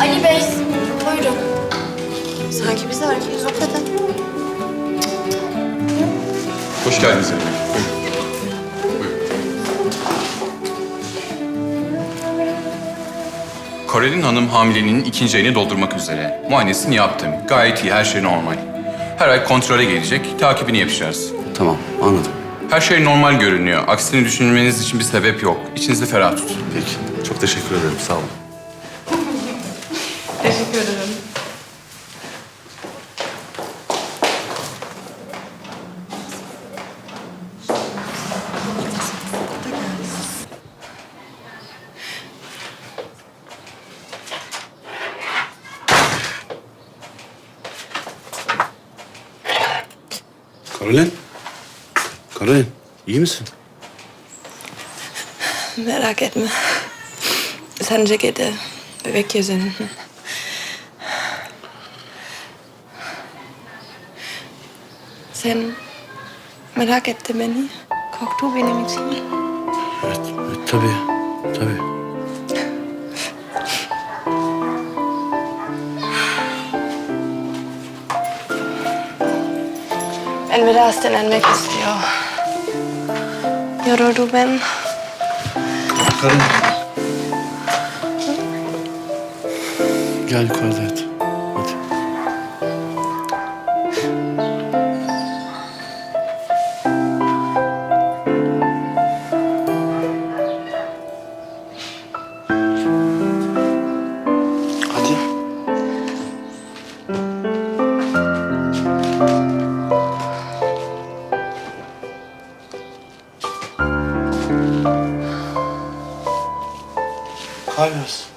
Ali Bey, buyurun. Sanki biz erkeğiz o kadar. Hoş geldiniz. Buyurun. Korelin Hanım hamileliğinin ikinci ayını doldurmak üzere. Muayenesini yaptım. Gayet iyi, her şey normal. Her ay kontrole gelecek, takibini yapacağız. Tamam, anladım. Her şey normal görünüyor. Aksini düşünmeniz için bir sebep yok. İçinizi ferah tutun. Peki. Çok teşekkür ederim. Sağ olun. Teşekkür ederim. Karolin. Karolin, iyi misin? Merak etme. Sen ceketi bebek yüzün. Sen merak etti beni. Korktu benim için. Evet, evet tabii. Tabii. Biraz dinlenmek istiyor. Yoruldu ben. Karolin. Gel yukarıda. Kay biraz.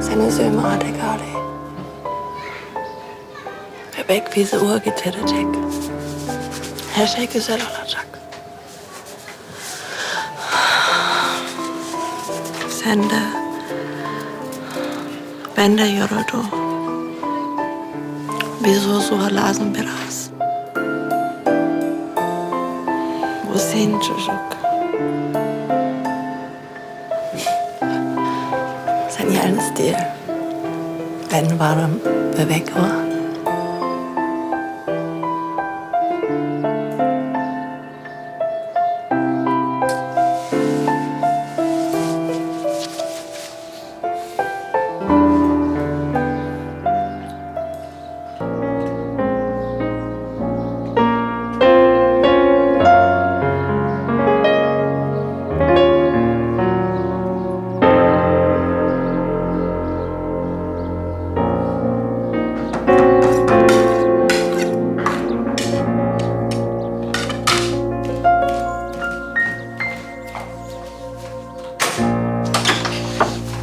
Sen üzülme Ali. Bebek bizi uğur getirecek. Her şey güzel olacak. Sen de... Ben de yoruldum. Biz huzur lazım biraz. Bu senin çocuk. Sen yalnız değil. Ben varım, bebek var.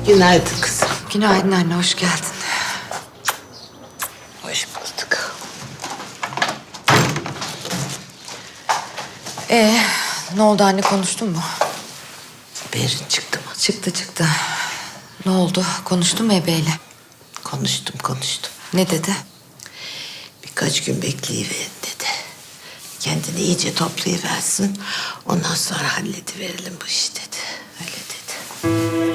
Günaydın kızım. Günaydın anne, hoş geldin. Hoş bulduk. Ee, ne oldu anne, konuştun mu? Berin çıktı mı? Çıktı çıktı. Ne oldu, konuştun mu ebeyle? Konuştum konuştum. Ne dedi? Birkaç gün bekleyiverin dedi. Kendini iyice toplayıversin. Ondan sonra hallediverelim bu işi dedi. Öyle dedi.